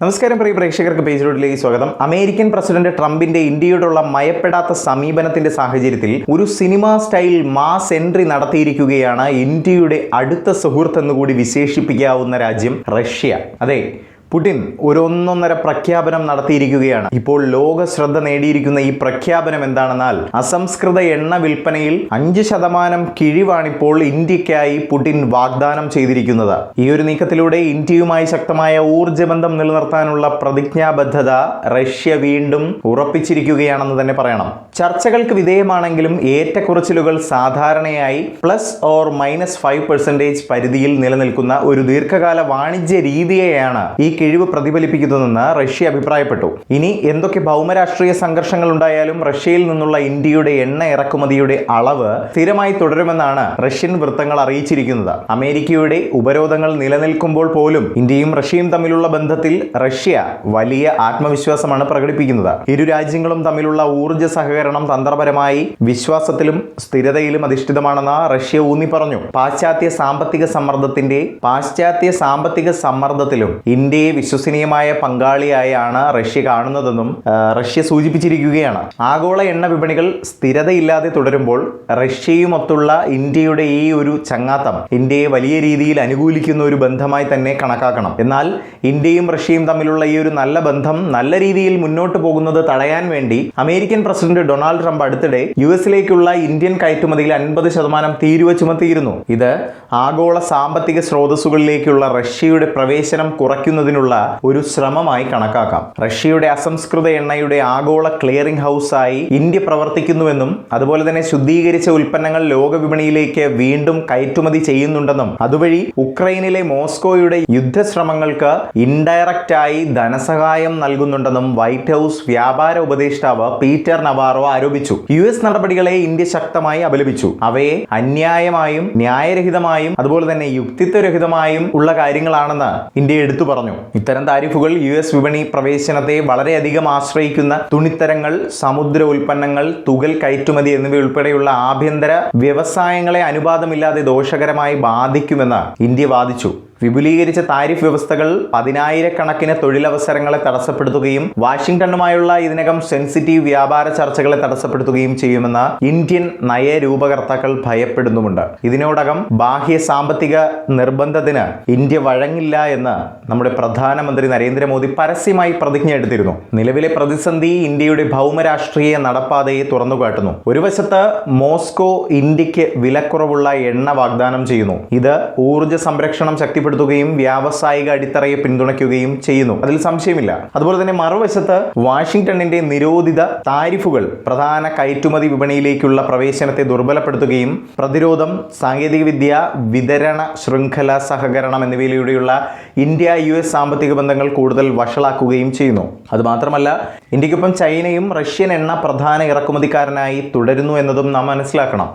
നമസ്കാരം പ്രിയ പ്രേക്ഷകർക്ക് പേജ് റോഡിലേക്ക് സ്വാഗതം. അമേരിക്കൻ പ്രസിഡന്റ് ട്രംപിന്റെ ഇന്ത്യയോടുള്ള മയപ്പെടാത്ത സമീപനത്തിന്റെ സാഹചര്യത്തിൽ ഒരു സിനിമാ സ്റ്റൈൽ മാസ് എൻട്രി നടത്തിയിരിക്കുകയാണ് ഇന്ത്യയുടെ അടുത്ത സുഹൃത്തെന്നുകൂടി വിശേഷിപ്പിക്കാവുന്ന രാജ്യം റഷ്യ. അതെ പുടിൻ ഒരു ഒന്നൊന്നര പ്രഖ്യാപനം നടത്തിയിരിക്കുകയാണ്. ഇപ്പോൾ ലോക ശ്രദ്ധ നേടിയിരിക്കുന്ന ഈ പ്രഖ്യാപനം എന്താണെന്നാൽ അസംസ്കൃത എണ്ണ വിൽപ്പനയിൽ അഞ്ച് ശതമാനം കിഴിവാണിപ്പോൾ ഇന്ത്യക്കായി പുടിൻ വാഗ്ദാനം ചെയ്തിരിക്കുന്നത്. ഈ ഒരു നീക്കത്തിലൂടെ ഇന്ത്യയുമായി ശക്തമായ ഊർജബന്ധം നിലനിർത്താനുള്ള പ്രതിജ്ഞാബദ്ധത റഷ്യ വീണ്ടും ഉറപ്പിച്ചിരിക്കുകയാണെന്ന് തന്നെ പറയണം. ചർച്ചകൾക്ക് വിധേയമാണെങ്കിലും ഏറ്റക്കുറച്ചിലുകൾ സാധാരണയായി plus or minus five percentage പരിധിയിൽ നിലനിൽക്കുന്ന ഒരു ദീർഘകാല വാണിജ്യ രീതിയെയാണ് ഈ കിഴിവ് പ്രതിഫലിപ്പിക്കുന്നതെന്ന് റഷ്യ അഭിപ്രായപ്പെട്ടു. ഇനി എന്തൊക്കെ ഭൗമരാഷ്ട്രീയ സംഘർഷങ്ങൾ ഉണ്ടായാലും റഷ്യയിൽ നിന്നുള്ള ഇന്ത്യയുടെ എണ്ണ ഇറക്കുമതിയുടെ അളവ് സ്ഥിരമായി തുടരുമെന്നാണ് റഷ്യൻ വൃത്തങ്ങൾ അറിയിച്ചിരിക്കുന്നത്. അമേരിക്കയുടെ ഉപരോധങ്ങൾ നിലനിൽക്കുമ്പോൾ പോലും ഇന്ത്യയും റഷ്യയും തമ്മിലുള്ള ബന്ധത്തിൽ റഷ്യ വലിയ ആത്മവിശ്വാസമാണ് പ്രകടിപ്പിക്കുന്നത്. ഇരു രാജ്യങ്ങളും തമ്മിലുള്ള ഊർജ സഹകരണം തന്ത്രപരമായി വിശ്വാസത്തിലും സ്ഥിരതയിലും അധിഷ്ഠിതമാണെന്ന് റഷ്യ ഊന്നി പറഞ്ഞു. പാശ്ചാത്യ സാമ്പത്തിക സമ്മർദ്ദത്തിന്റെ പാശ്ചാത്യ സാമ്പത്തിക സമ്മർദ്ദത്തിലും ഇന്ത്യയെ വിശ്വസനീയമായ പങ്കാളിയായാണ് റഷ്യ കാണുന്നതെന്നും റഷ്യ സൂചിപ്പിച്ചിരിക്കുകയാണ്. ആഗോള എണ്ണ വിപണികൾ സ്ഥിരതയില്ലാതെ തുടരുമ്പോൾ റഷ്യയുമൊത്തുള്ള ഇന്ത്യയുടെ ഈ ഒരു ചങ്ങാത്തം ഇന്ത്യയെ വലിയ രീതിയിൽ അനുകൂലിക്കുന്ന ഒരു ബന്ധമായി തന്നെ കണക്കാക്കണം. എന്നാൽ ഇന്ത്യയും റഷ്യയും തമ്മിലുള്ള ഈ ഒരു നല്ല ബന്ധം നല്ല രീതിയിൽ മുന്നോട്ട് പോകുന്നത് തടയാൻ വേണ്ടി അമേരിക്കൻ പ്രസിഡന്റ് ഡൊണാൾഡ് ട്രംപ് അടുത്തിടെ യു എസിലേക്കുള്ള ഇന്ത്യൻ കയറ്റുമതിയിൽ അൻപത് ശതമാനം തീരുവ ചുമത്തിയിരുന്നു. ഇത് ആഗോള സാമ്പത്തിക സ്രോതസ്സുകളിലേക്കുള്ള റഷ്യയുടെ പ്രവേശനം കുറയ്ക്കുന്നതിനുള്ള ഒരു ശ്രമമായി കണക്കാക്കാം. റഷ്യയുടെ അസംസ്കൃത എണ്ണയുടെ ആഗോള ക്ലിയറിംഗ് ഹൗസായി ഇന്ത്യ പ്രവർത്തിക്കുന്നുവെന്നും അതുപോലെ തന്നെ ശുദ്ധീകരിച്ച ഉൽപ്പന്നങ്ങൾ ലോക വിപണിയിലേക്ക് വീണ്ടും കയറ്റുമതി ചെയ്യുന്നുണ്ടെന്നും അതുവഴി ഉക്രൈനിലെ മോസ്കോയുടെ യുദ്ധശ്രമങ്ങൾക്ക് ഇൻഡയറക്റ്റ് ആയി ധനസഹായം നൽകുന്നുണ്ടെന്നും വൈറ്റ് ഹൗസ് വ്യാപാര ഉപദേഷ്ടാവ് പീറ്റർ നവാറോ ആരോപിച്ചു. യു എസ് നടപടികളെ ഇന്ത്യ ശക്തമായി അപലപിച്ചു. അവയെ അന്യായമായും ന്യായരഹിതമായും അതുപോലെ തന്നെ യുക്തിത്വരഹിതമായും ഉള്ള കാര്യങ്ങളാണെന്ന് ഇന്ത്യ എടുത്തു പറഞ്ഞു. ഇത്തരം താരിഫുകൾ യു എസ് വിപണി പ്രവേശനത്തെ വളരെയധികം ആശ്രയിക്കുന്ന തുണിത്തരങ്ങൾ സമുദ്ര ഉൽപ്പന്നങ്ങൾ തുകൽ കയറ്റുമതി എന്നിവയുൾപ്പെടെയുള്ള ആഭ്യന്തര വ്യവസായങ്ങളെ അനുപാതമില്ലാതെ ദോഷകരമായി ബാധിക്കുമെന്ന് ഇന്ത്യ വാദിച്ചു. വിപുലീകരിച്ച താരിഫ് വ്യവസ്ഥകൾ പതിനായിരക്കണക്കിന് തൊഴിലവസരങ്ങളെ തടസ്സപ്പെടുത്തുകയും വാഷിംഗ്ടണുമായുള്ള ഇതിനകം സെൻസിറ്റീവ് വ്യാപാര ചർച്ചകളെ തടസ്സപ്പെടുത്തുകയും ചെയ്യുമെന്ന് ഇന്ത്യൻ നയരൂപകർത്താക്കൾ ഭയപ്പെടുന്നുമുണ്ട്. ഇതിനോടകം ബാഹ്യ സാമ്പത്തിക നിർബന്ധത്തിന് ഇന്ത്യ വഴങ്ങില്ല എന്ന് നമ്മുടെ പ്രധാനമന്ത്രി നരേന്ദ്രമോദി പരസ്യമായി പ്രതിജ്ഞ എടുത്തിരുന്നു. നിലവിലെ പ്രതിസന്ധി ഇന്ത്യയുടെ ഭൗമരാഷ്ട്രീയ നടപ്പാതയെ തുറന്നുകാട്ടുന്നു. ഒരു വശത്ത് മോസ്കോ ഇന്ത്യയ്ക്ക് വിലക്കുറവുള്ള എണ്ണ വാഗ്ദാനം ചെയ്യുന്നു. ഇത് ഊർജ സംരക്ഷണം ശക്തിപ്പെടുത്തുകയും വ്യാവസായിക അടിത്തറയെ പിന്തുണയ്ക്കുകയും ചെയ്യുന്നു. അതിൽ സംശയമില്ല. അതുപോലെ തന്നെ മറുവശത്ത് വാഷിംഗ്ടണിന്റെ നിരോധിത താരിഫുകൾ പ്രധാന കയറ്റുമതി വിപണിയിലേക്കുള്ള പ്രവേശനത്തെ ദുർബലപ്പെടുത്തുകയും പ്രതിരോധം സാങ്കേതികവിദ്യ വിതരണ ശൃംഖല സഹകരണം എന്നിവയിലൂടെയുള്ള ഇന്ത്യ യു എസ് സാമ്പത്തിക ബന്ധങ്ങൾ കൂടുതൽ വഷളാക്കുകയും ചെയ്യുന്നു. അതുമാത്രമല്ല ഇന്ത്യക്കൊപ്പം ചൈനയും റഷ്യൻ എണ്ണ പ്രധാന ഇറക്കുമതിക്കാരനായി തുടരുന്നു എന്നതും നാം മനസ്സിലാക്കണം.